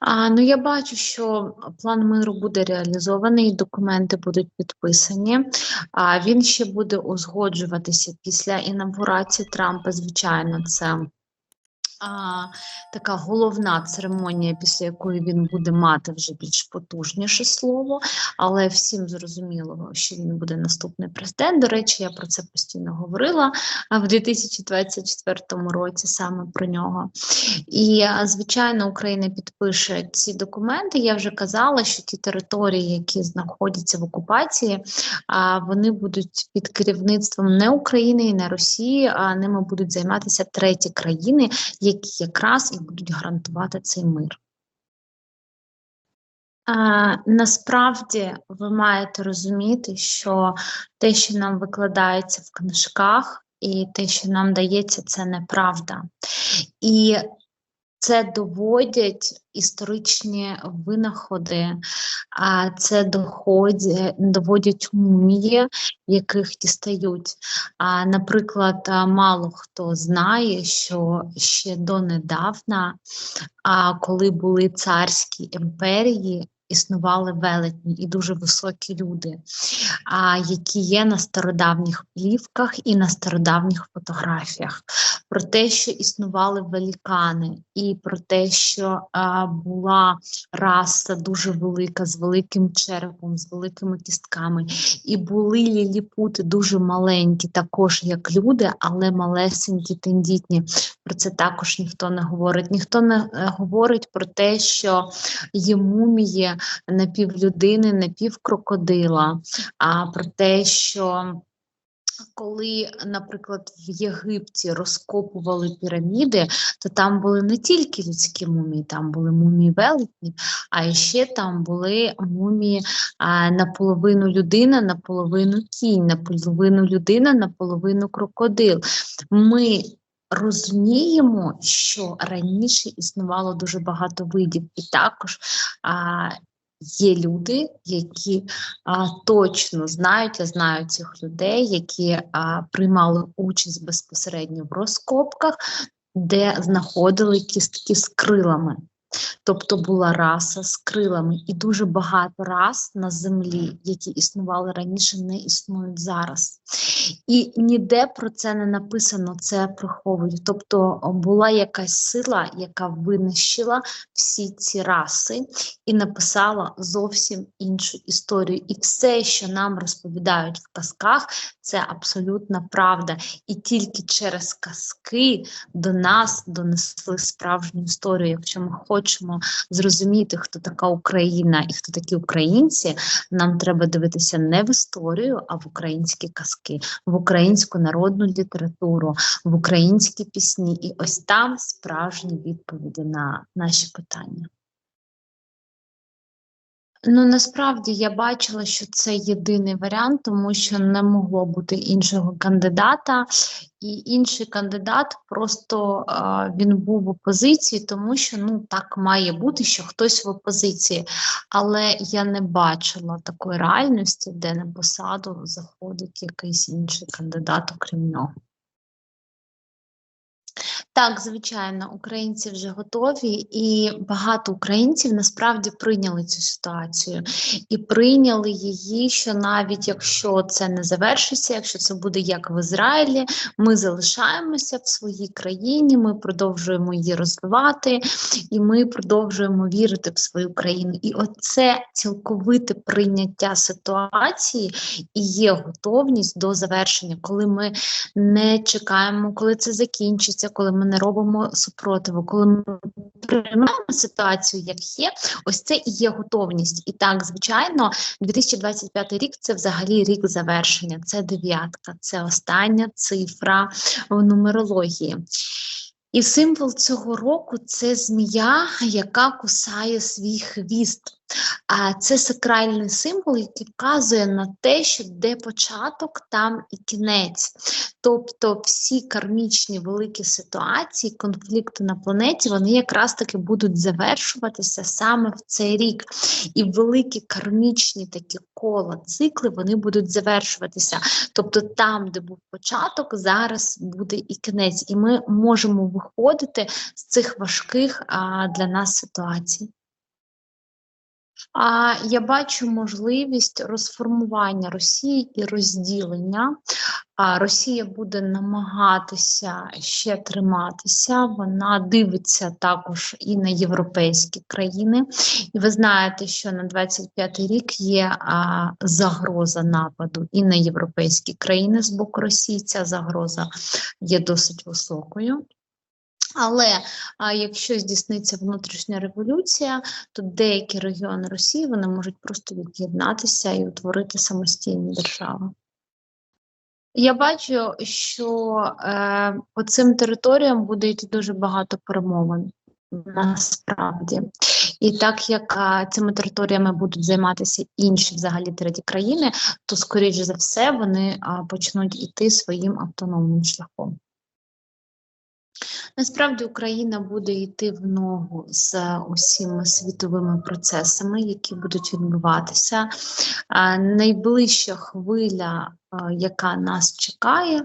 А, ну, я бачу, що план миру буде реалізований, документи будуть підписані. А він ще буде узгоджуватися після інавгурації Трампа. Звичайно, це а, така головна церемонія, після якої він буде мати вже більш потужніше слово, але всім зрозуміло, що він буде наступний президент. До речі, я про це постійно говорила в 2024 році саме про нього. І, звичайно, Україна підпише ці документи. Я вже казала, що ті території, які знаходяться в окупації, вони будуть під керівництвом не України і не Росії, а ними будуть займатися треті країни які якраз і будуть гарантувати цей мир. Е, насправді ви маєте розуміти, що те, що нам викладається в книжках, і те, що нам дається, це неправда. І це доводять історичні винаходи, а це доходять, доводять мумії, яких дістають. А, Наприклад, мало хто знає, що ще донедавна, а коли були царські імперії, існували велетні і дуже високі люди, а, які є на стародавніх плівках і на стародавніх фотографіях, про те, що існували великани, і про те, що а, була раса дуже велика, з великим черепом, з великими кістками, і були ліліпути дуже маленькі, також як люди, але малесенькі, тендітні. Про це також ніхто не говорить. Ніхто не е, говорить про те, що є мумії напівлюдини, напівкрокодила, а про те, що коли, наприклад, в Єгипті розкопували піраміди, то там були не тільки людські мумії, там були мумії велетні, а ще там були мумії а, наполовину людина, наполовину кінь, наполовину людина, наполовину крокодил. Ми розуміємо, що раніше існувало дуже багато видів, і також а, є люди, які а, точно знають, я знаю цих людей, які а, приймали участь безпосередньо в розкопках, де знаходили кістки з крилами. Тобто була раса з крилами, і дуже багато рас на землі, які існували раніше, не існують зараз. І ніде про це не написано, це приховують. Тобто була якась сила, яка винищила всі ці раси і написала зовсім іншу історію. І все, що нам розповідають в казках, це абсолютна правда. І тільки через казки до нас донесли справжню історію. Якщо ми хочемо зрозуміти, хто така Україна і хто такі українці, нам треба дивитися не в історію, а в українські казки, в українську народну літературу, в українські пісні. І ось там справжні відповіді на наші питання. Ну насправді я бачила, що це єдиний варіант, тому що не могло бути іншого кандидата, і інший кандидат просто він був в опозиції, тому що ну так має бути, що хтось в опозиції. Але я не бачила такої реальності, де на посаду заходить якийсь інший кандидат, окрім нього. Так, звичайно, українці вже готові, і багато українців насправді прийняли цю ситуацію і прийняли її, що навіть якщо це не завершиться, якщо це буде як в Ізраїлі, ми залишаємося в своїй країні, ми продовжуємо її розвивати, і ми продовжуємо вірити в свою країну. І оце цілковите прийняття ситуації і є готовність до завершення, коли ми не чекаємо, коли це закінчиться, коли ми не робимо супротиву, коли ми приймаємо ситуацію, як є, ось це і є готовність. І так, звичайно, 2025 рік це взагалі рік завершення, це дев'ятка, це остання цифра в нумерології. І символ цього року це змія, яка кусає свій хвіст. А це сакральний символ, який вказує на те, що де початок, там і кінець. Тобто всі кармічні великі ситуації, конфлікти на планеті, вони якраз таки будуть завершуватися саме в цей рік. І великі кармічні такі кола, цикли, вони будуть завершуватися. Тобто, там, де був початок, зараз буде і кінець. І ми можемо виходити з цих важких а, для нас ситуацій. А я бачу можливість розформування Росії і розділення. Росія буде намагатися ще триматися. Вона дивиться також і на європейські країни. І ви знаєте, що на 25-й рік є загроза нападу і на європейські країни з боку Росії. Ця загроза є досить високою. Але а, якщо здійсниться внутрішня революція, то деякі регіони Росії вони можуть просто від'єднатися і утворити самостійні держави. Я бачу, що е, по цим територіям буде йти дуже багато перемовин насправді. І так як а, цими територіями будуть займатися інші взагалі треті країни, то скоріш за все вони а, почнуть іти своїм автономним шляхом. Насправді Україна буде йти в ногу з усіма світовими процесами, які будуть відбуватися. Найближча хвиля, яка нас чекає,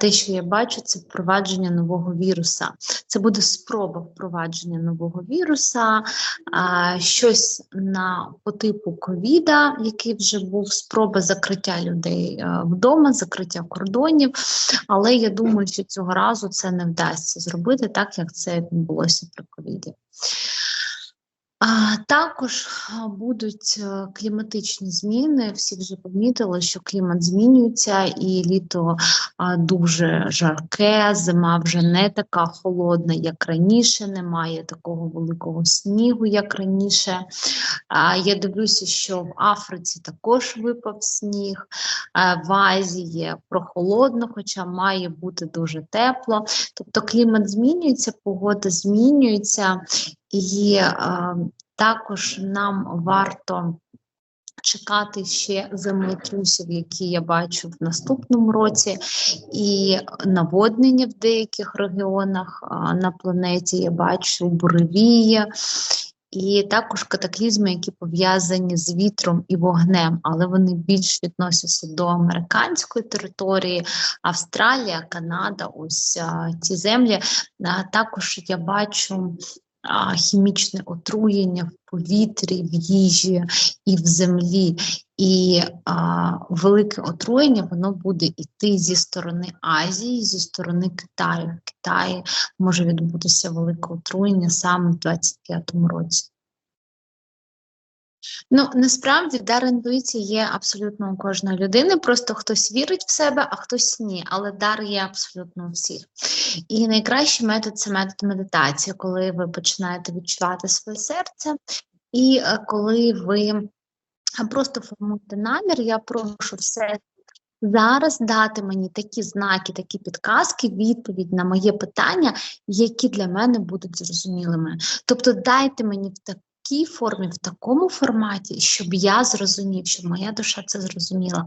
те, що я бачу, це впровадження нового віруса. Це буде спроба впровадження нового віруса, щось на по типу ковіда, який вже був спроба закриття людей е, вдома, закриття кордонів. Але я думаю, що цього разу це не вдасться зробити так, як це відбулося при ковіді. Також будуть е, кліматичні зміни. Всі вже помітили, що клімат змінюється, і літо дуже жарке, зима вже не така холодна, як раніше. Немає такого великого снігу, як раніше. Я дивлюся, що в Африці також випав сніг, в Азії прохолодно, хоча має бути дуже тепло. Тобто клімат змінюється, погода змінюється. І е, також нам варто чекати ще землетрусів, які я бачу в наступному році, і наводнення в деяких регіонах е, на планеті я бачу буревії. І також катаклізми, які пов'язані з вітром і вогнем, але вони більш відносяться до американської території, Австралія, Канада, ось а, ці землі. А, також я бачу хімічне отруєння в повітрі, в їжі і в землі. І а, велике отруєння воно буде йти зі сторони Азії, зі сторони Китаю. В Китаї може відбутися велике отруєння саме в 25-му році. Ну, насправді дар інтуїції є абсолютно у кожної людини. Просто хтось вірить в себе, а хтось ні. Але дар є абсолютно у всіх. І найкращий метод це метод медитації, коли ви починаєте відчувати своє серце, і е, коли ви просто формуєте намір, я прошу все. Зараз дати мені такі знаки, такі підказки, відповідь на моє питання, які для мене будуть зрозумілими. Тобто, дайте мені в такій формі, в такому форматі, щоб я зрозумів, щоб моя душа це зрозуміла.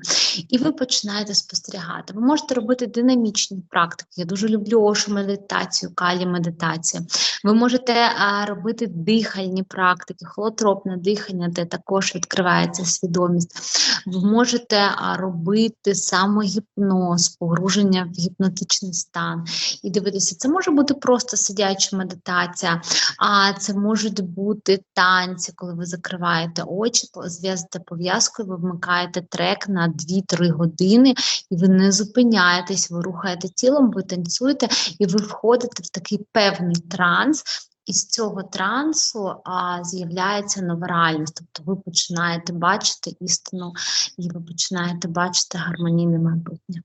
І ви починаєте спостерігати. Ви можете робити динамічні практики. Я дуже люблю ошу медитацію, калі медитацію. Ви можете а, робити дихальні практики, холотропне дихання, де також відкривається свідомість. Ви можете а, робити самогіпноз, погруження в гіпнотичний стан. І дивитися, це може бути просто сидяча медитація, а це можуть бути та танці, коли ви закриваєте очі, зв'язите пов'язкою, ви вмикаєте трек на 2-3 години, і ви не зупиняєтесь, ви рухаєте тілом, ви танцюєте, і ви входите в такий певний транс. І з цього трансу а, з'являється нова реальність. Тобто ви починаєте бачити істину, і ви починаєте бачити гармонійне майбутнє.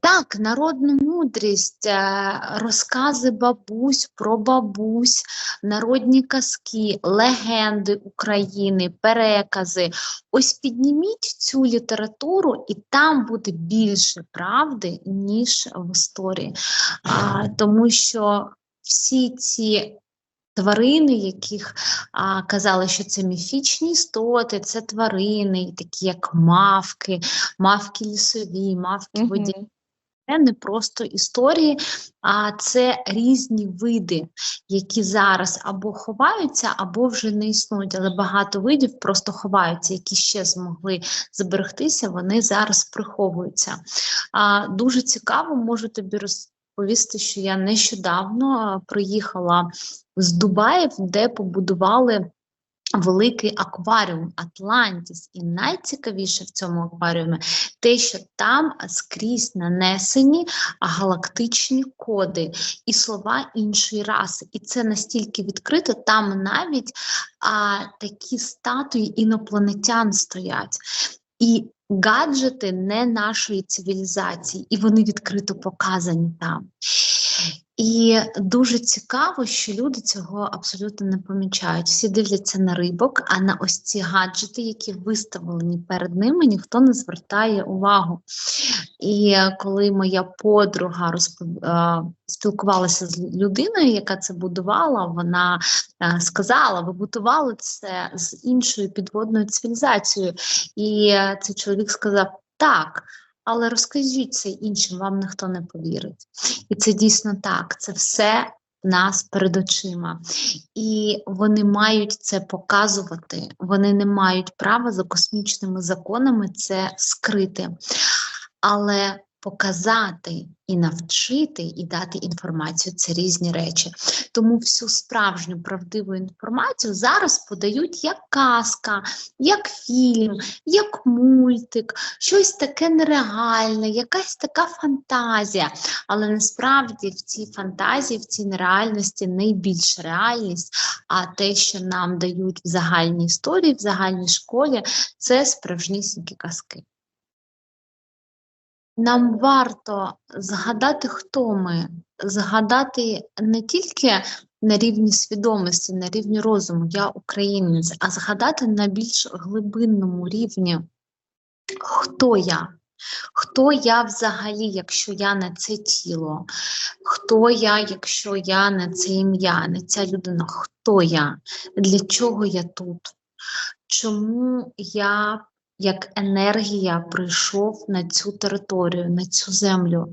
Так, народну мудрість, е, розкази бабусь про бабусь, народні казки, легенди України, перекази. Ось підніміть цю літературу, і там буде більше правди, ніж в історії. А, Тому що всі ці тварини, яких а, казали, що це міфічні істоти, це тварини, такі як мавки, мавки лісові, мавки водяні. Це не просто історії, а це різні види, які зараз або ховаються, або вже не існують. Але багато видів просто ховаються, які ще змогли зберегтися, вони зараз приховуються. А, Дуже цікаво, можу тобі розповісти, що я нещодавно приїхала з Дубаїв, де побудували великий акваріум Атлантіс. І найцікавіше в цьому акваріумі те, що там скрізь нанесені галактичні коди і слова іншої раси. І це настільки відкрито, там навіть а, такі статуї інопланетян стоять. І гаджети не нашої цивілізації, і вони відкрито показані там. І дуже цікаво, що люди цього абсолютно не помічають. Всі дивляться на рибок, а на ось ці гаджети, які виставлені перед ними, ніхто не звертає увагу. І коли моя подруга розпов... спілкувалася з людиною, яка це будувала, вона сказала: ви будували це з іншою підводною цивілізацією. І цей чоловік сказав: так але розкажіть це іншим, вам ніхто не повірить. І це дійсно так, це все в нас перед очима. І вони мають це показувати, вони не мають права за космічними законами це скрити. Але показати і навчити, і дати інформацію це різні речі. Тому всю справжню правдиву інформацію зараз подають як казка, як фільм, як мультик, щось таке нереальне, якась така фантазія. Але насправді в цій фантазії, в цій нереальності найбільша реальність, а те, що нам дають в загальній історії, в загальній школі, це справжнісінькі казки. Нам варто згадати, хто ми, згадати не тільки на рівні свідомості, на рівні розуму, я українець, а згадати на більш глибинному рівні, хто я, хто я взагалі, якщо я не це тіло, хто я, якщо я не це ім'я, не ця людина, хто я, для чого я тут? Чому я як енергія прийшов на цю територію, на цю землю.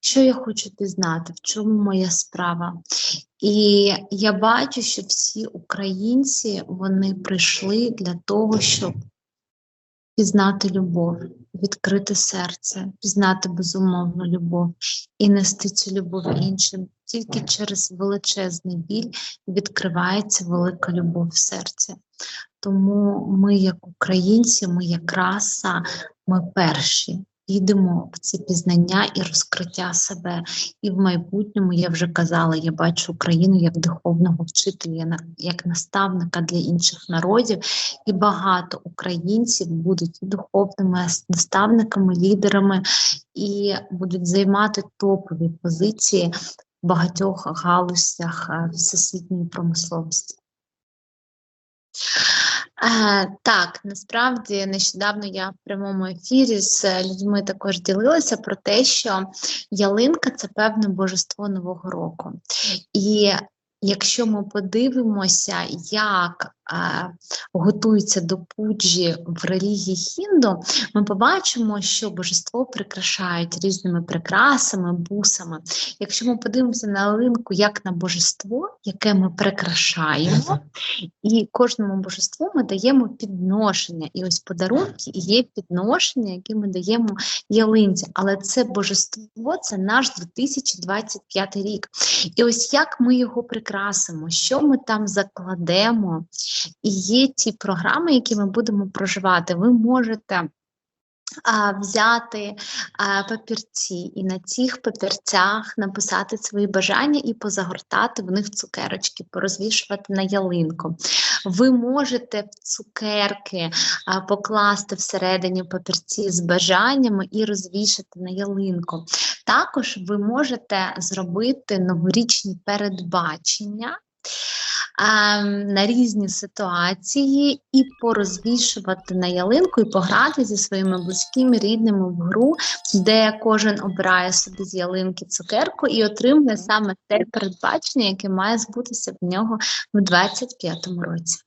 Що я хочу пізнати, в чому моя справа? І я бачу, що всі українці вони прийшли для того, щоб пізнати любов, відкрити серце, пізнати безумовну любов і нести цю любов іншим. Тільки через величезний біль відкривається велика любов в серці. Тому ми, як українці, ми як раса, ми перші йдемо в ці пізнання і розкриття себе. І в майбутньому я вже казала, я бачу Україну як духовного вчителя, як наставника для інших народів, і багато українців будуть духовними наставниками, лідерами і будуть займати топові позиції в багатьох галузях е, всесвітньої промисловості. Е, так, насправді нещодавно я в прямому ефірі з людьми також ділилася про те, що ялинка це певне божество Нового року. І якщо ми подивимося, як готуються до пуджі в релігії хінду, ми побачимо, що божество прикрашають різними прикрасами, бусами. Якщо ми подивимося на ялинку як на божество, яке ми прикрашаємо, і кожному божеству ми даємо підношення. І ось подарунки і є підношення, які ми даємо ялинці. Але це божество це наш 2025 рік. І ось як ми його прикрасимо, що ми там закладемо. І є ті програми, які ми будемо проживати. Ви можете а, Взяти а, папірці і на цих папірцях написати свої бажання і позагортати в них цукерочки, порозвішувати на ялинку. Ви можете цукерки а, покласти всередині папірці з бажаннями і розвішати на ялинку. Також ви можете зробити новорічні передбачення на різні ситуації і порозвішувати на ялинку і пограти зі своїми близькими рідними в гру, де кожен обирає собі з ялинки цукерку і отримує саме те передбачення, яке має збутися в нього в 25-му році.